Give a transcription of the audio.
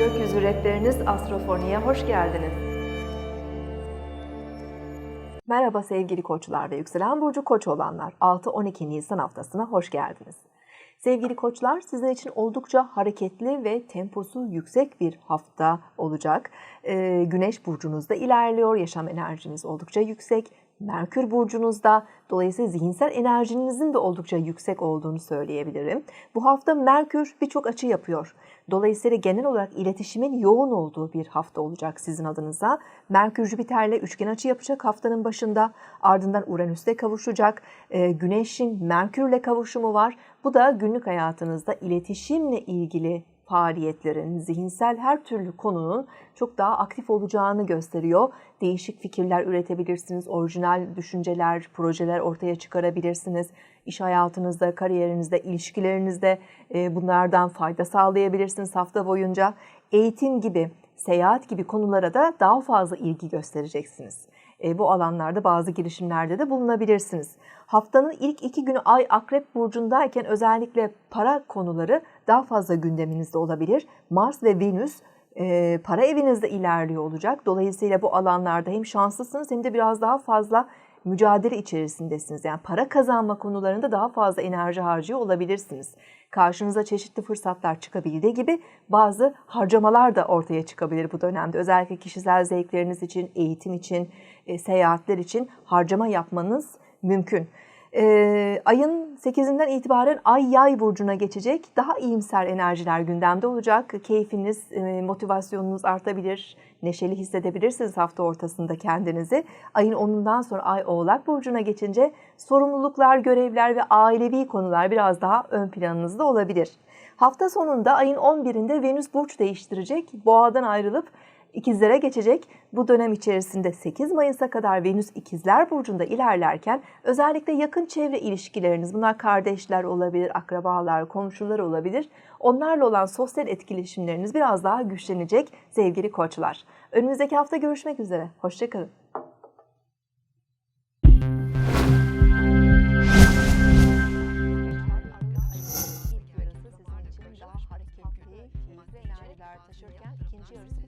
Hedefleriniz Astrofoni'ye hoş geldiniz. Merhaba sevgili koçlar ve yükselen burcu koç olanlar. 6-12 Nisan haftasına hoş geldiniz. Sevgili koçlar sizin için oldukça hareketli ve temposu yüksek bir hafta olacak. Ee, Güneş burcunuzda ilerliyor, yaşam enerjiniz oldukça yüksek. Merkür burcunuzda dolayısıyla zihinsel enerjinizin de oldukça yüksek olduğunu söyleyebilirim. Bu hafta Merkür birçok açı yapıyor. Dolayısıyla genel olarak iletişimin yoğun olduğu bir hafta olacak sizin adınıza. Merkür Jüpiter'le üçgen açı yapacak haftanın başında. Ardından Uranüs'te kavuşacak. Ee, Güneş'in Merkür'le kavuşumu var. Bu da günlük hayatınızda iletişimle ilgili faaliyetlerin, zihinsel her türlü konunun çok daha aktif olacağını gösteriyor. Değişik fikirler üretebilirsiniz, orijinal düşünceler, projeler ortaya çıkarabilirsiniz. İş hayatınızda, kariyerinizde, ilişkilerinizde bunlardan fayda sağlayabilirsiniz hafta boyunca. Eğitim gibi, seyahat gibi konulara da daha fazla ilgi göstereceksiniz. E, bu alanlarda bazı girişimlerde de bulunabilirsiniz. Haftanın ilk iki günü Ay Akrep Burcu'ndayken özellikle para konuları daha fazla gündeminizde olabilir. Mars ve Venüs e, para evinizde ilerliyor olacak. Dolayısıyla bu alanlarda hem şanslısınız hem de biraz daha fazla mücadele içerisindesiniz. Yani para kazanma konularında daha fazla enerji harcıyor olabilirsiniz. Karşınıza çeşitli fırsatlar çıkabildiği gibi bazı harcamalar da ortaya çıkabilir bu dönemde. Özellikle kişisel zevkleriniz için, eğitim için, e, seyahatler için harcama yapmanız mümkün. Ee, ayın 8'inden itibaren Ay Yay burcuna geçecek. Daha iyimser enerjiler gündemde olacak. Keyfiniz, e, motivasyonunuz artabilir. Neşeli hissedebilirsiniz hafta ortasında kendinizi. Ayın 10'undan sonra Ay Oğlak burcuna geçince sorumluluklar, görevler ve ailevi konular biraz daha ön planınızda olabilir. Hafta sonunda ayın 11'inde Venüs burç değiştirecek. Boğadan ayrılıp İkizlere geçecek. Bu dönem içerisinde 8 Mayıs'a kadar Venüs İkizler burcunda ilerlerken özellikle yakın çevre ilişkileriniz, bunlar kardeşler olabilir, akrabalar, komşular olabilir. Onlarla olan sosyal etkileşimleriniz biraz daha güçlenecek sevgili koçlar. Önümüzdeki hafta görüşmek üzere. Hoşçakalın. taşırken ikinci yarısı